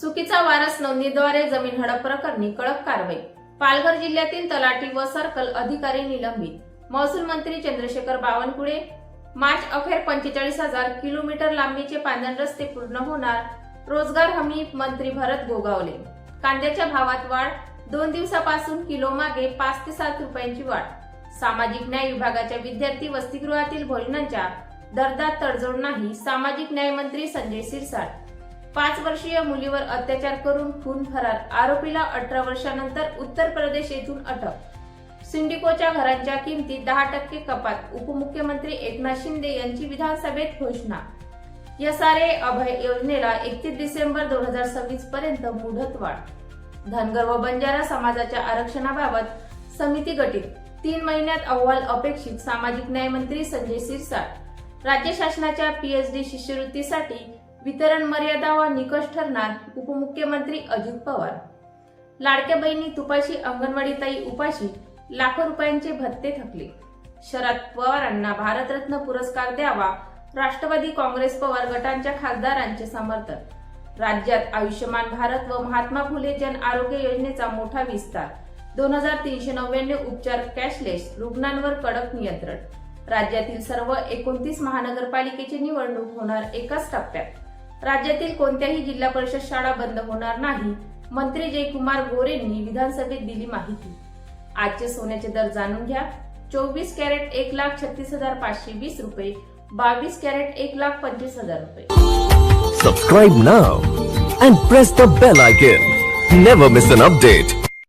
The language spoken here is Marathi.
चुकीचा वारस नोंदणीद्वारे जमीन हडप प्रकरणी कडक कारवाई. पालघर जिल्ह्यातील तलाठी व सर्कल अधिकारी निलंबित. महसूल मंत्री चंद्रशेखर बावनकुळे. मार्च अखेर पंचेचाळीस हजार किलोमीटर लांबीचे पांढरण रस्ते पूर्ण होणार. रोजगार हमी मंत्री भरत गोगावले. कांद्याच्या भावात वाढ. दोन दिवसापासून किलो मागे पाच ते सात रुपयांची वाढ. सामाजिक न्याय विभागाच्या विद्यार्थी वसतिगृहातील भोजनांच्या दर्दात तडजोड नाही सामाजिक न्याय मंत्री संजय सिरसाट. पाच वर्षीय मुलीवर अत्याचार करून खून फरार आरोपीला अठरा वर्षानंतर उत्तर प्रदेश येथून अटक. सिंडिकोच्या घरांच्या किमतीत दहा टक्के कपात उपमुख्यमंत्री एकनाथ शिंदे यांची विधानसभेत घोषणा. यसारे अभय योजनेला एकतीस डिसेंबर दोन हजार सव्वीस पर्यंत मुदतवाढ धनगर व बंजारा समाजाच्या आरक्षणाबाबत समिती गठीत तीन महिन्यात अहवाल अपेक्षित सामाजिक न्याय मंत्री संजय सिरसाट. राज्य शासनाच्या पीएचडी शिष्यवृत्तीसाठी वितरण मर्यादा व निकष ठरणार उपमुख्यमंत्री अजित पवार. लाडक्या बहिणी तुपाशी अंगणवाडीताई उपाशी लाखो रुपयांचे भत्ते थकले. शरद पवारांना भारतरत्न पुरस्कार द्यावा राष्ट्रवादी काँग्रेस पवार गटांच्या खासदारांचे समर्थन. राज्यात आयुष्यमान भारत व महात्मा फुले जन आरोग्य योजनेचा मोठा विस्तार. दोन हजार तीनशे नव्याण्णव उपचार कॅशलेस रुग्णांवर कडक नियंत्रण. राज्यातील सर्व एकोणतीस महानगरपालिकेची निवडणूक होणार एकाच टप्प्यात. राज्यातील कोणत्याही जिल्हा परिषद शाळा बंद होणार नाही. मंत्री जयकुमार गोरेंनी विधानसभेत दिली माहिती. आजचे सोन्याचे दर जाणून घ्या. चोवीस कॅरेट एक लाख छत्तीस हजार पाचशे वीस रुपये. बावीस कॅरेट एक लाख पंचवीस हजार रुपये. Subscribe now and press the bell icon never miss an update